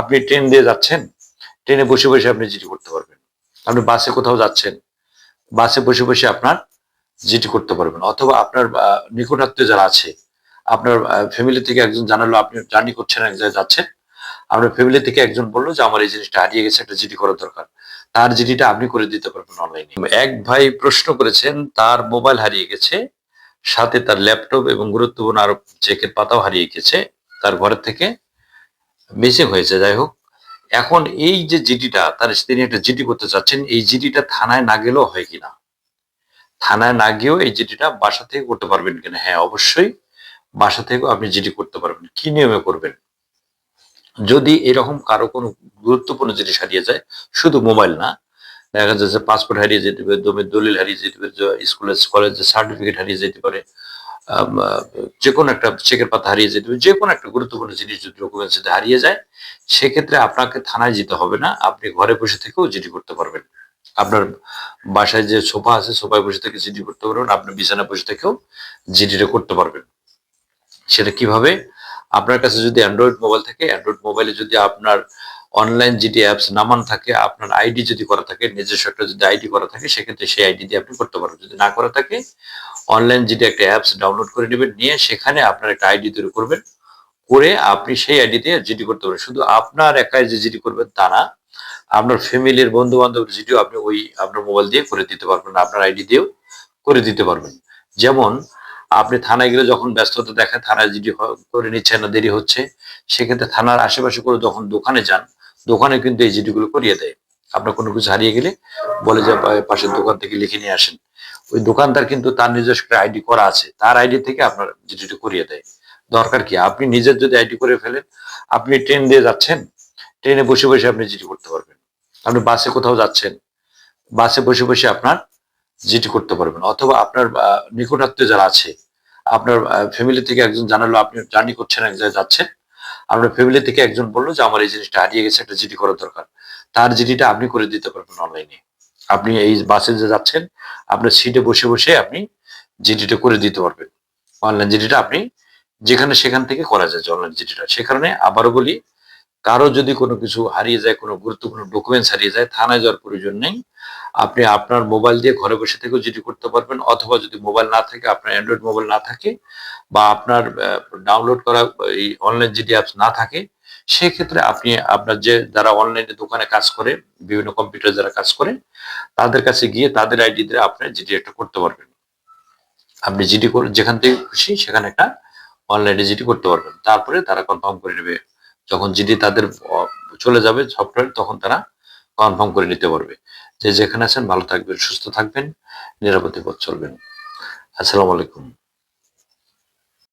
আপনি ট্রেন দিয়ে যাচ্ছেন, ট্রেনে বসে বসে আপনি জিডি করতে পারবেন। আপনি বাসে কোথাও যাচ্ছেন, বাসে বসে বসে আপনার জিডি করতে পারবেন। অথবা আপনার নিকটাত্মীয় যারা আছে, আপনার ফ্যামিলি থেকে একজন জানালো, আপনি জার্নি করছেন, এক জায়গায় যাচ্ছেন, আপনার ফ্যামিলি থেকে একজন বলল যে, আমার এই জিনিসটা হারিয়ে গেছে, একটা জিডি করার দরকার। তার জিডিটা আপনি করে দিতে পারবেন অনলাইনে এক ভাই প্রশ্ন করেছেন, তার মোবাইল হারিয়ে গেছে, সাথে তার ল্যাপটপ এবং গুরুত্বপূর্ণ আরও চেকের পাতাও হারিয়ে গেছে, তার ঘরের থেকে মিসিং হয়েছে, যাই হোক। এখন এই যে জিডিটা, তার তিনি একটা জিডি করতে চাচ্ছেন, এই জিডিটা থানায় না গেলেও হয় কিনা? থানায় না গিয়েও এই জিডিটা বাসা থেকে করতে পারবেন কিনা? হ্যাঁ অবশ্যই বাসা থেকেও আপনি জিডি করতে পারবেন। কি নিয়মে করবেন? যদি এরকম কারও কোনো গুরুত্বপূর্ণ জিনিস হারিয়ে যায়, শুধু মোবাইল না, দেখা যাচ্ছে পাসপোর্ট হারিয়ে যেতে পারে দমের দলিল হারিয়ে যেতে পারে স্কুলের, কলেজের সার্টিফিকেট হারিয়ে যেতে পারে যে কোনো একটা চেকের পাতা হারিয়ে যেতে যে কোনো একটা গুরুত্বপূর্ণ জিনিস যদি ডকুমেন্টস যদি হারিয়ে যায়, সেক্ষেত্রে আপনাকে থানায় যেতে হবে না, আপনি ঘরে বসে থেকেও জিডি করতে পারবেন। আপনার বাসায় যে সোফা আছে, সোফায় বসে থেকে জিডি করতে পারবেন আপনার বিছানায় বসে থেকেও জিডিটা করতে পারবেন। সেটা কীভাবে? আপনার কাছে যদি অ্যান্ড্রয়েড মোবাইল থাকে অ্যান্ড্রয়েড মোবাইলে যদি আপনার অনলাইন জিডি অ্যাপস নামান থাকে, আপনার আইডি যদি করা থাকে, নিজস্ব একটা যদি আইডি করা থাকে, সেক্ষেত্রে সেই আইডি দিয়ে আপনি করতে পারবেন। যদি না করা থাকে অনলাইন জিডি একটা অ্যাপস ডাউনলোড করে নেবেন, নিয়ে সেখানে আপনার একটা আইডি তৈরি করবেন, করে আপনি সেই আইডি দিয়ে জিডি করতে পারবেন। শুধু আপনার একাই যে জিডি করবেন তা না, আপনার ফ্যামিলির বন্ধু বান্ধবের জিডিও আপনি ওই আপনার মোবাইল দিয়ে করে দিতে পারবেন, আপনার আইডি দিয়েও করে দিতে পারবেন। যেমন, আপনি থানায় গেলে যখন ব্যস্ততা দেখা থানায় জিডি করে নিচ্ছেন না, দেরি হচ্ছে, সেক্ষেত্রে থানার আশেপাশে করে যখন দোকানে যান দোকানে কিন্তু এই জিডিগুলো করিয়ে দেয়। আপনার কোনো কিছু হারিয়ে গেলে বলে যে পাশের দোকান থেকে লিখে নিয়ে আসেন। ওই দোকানদার কিন্তু তার নিজস্ব আইডি করা আছে। তার আইডি থেকে আপনার জিডিটা করিয়ে দেয়। দরকার কি? আপনি নিজের যদি আইডি করে ফেলেন, আপনি ট্রেন দিয়ে যাচ্ছেন, ট্রেনে বসে বসে আপনি জিডি করতে পারবেন। আপনি বাসে কোথাও যাচ্ছেন, বাসে বসে বসে আপনার জিডি করতে পারবেন। অথবা আপনার নিকটাত্মীয় যারা আছে, আপনার ফ্যামিলি থেকে একজন জানালো, আপনি জার্নি করছেন, এক জায়গায় যাচ্ছেন আপনার ফ্যামিলি থেকে একজন বলল যে, আমার এই জিনিসটা হারিয়ে গেছে, একটা জিডি করার দরকার। তার জিডিটা আপনি করে দিতে পারবেন অনলাইনে আপনি এই বাসে যে যাচ্ছেন, আপনার সিটে বসে বসে আপনি জিডিটা করে দিতে পারবেন। অনলাইন জিডিটা আপনি যেখানে সেখান থেকে করা যায় অনলাইন জিডিটা সে কারণে আবারও বলি, কারও যদি কোনো কিছু হারিয়ে যায়, কোনো গুরুত্বপূর্ণ ডকুমেন্টস হারিয়ে যায়, থানায় যাওয়ার প্রয়োজন নেই। আপনি আপনার মোবাইল দিয়ে ঘরে বসে থেকেও জিডি করতে পারবেন, অথবা যদি মোবাইল না থাকে, আপনার অ্যান্ড্রয়েড মোবাইল না থাকে, বা আপনার ডাউনলোড করা এই অনলাইন জিডি অ্যাপস না থাকে, সেক্ষেত্রে আপনি আপনার যে যারা অনলাইনে দোকানে কাজ করে, বিভিন্ন কম্পিউটার যারা কাজ করে, তাদের কাছে গিয়ে তাদের আইডি দিয়ে আপনি জিডি একটা করতে পারবেন। আপনি জিডি যেখান থেকে খুশি সেখানে একটা অনলাইনে জিডি করতে পারবেন। তারপরে তারা কনফার্ম করে নেবে। যখন জিডি তাদের চলে যাবে সফটওয়্যার তখন তারা কনফার্ম করে নিতে পারবে। যে যেখানে আছেন ভালো থাকবেন, সুস্থ থাকবেন, নিরাপদে পথ চলবেন। আসসালামু আলাইকুম।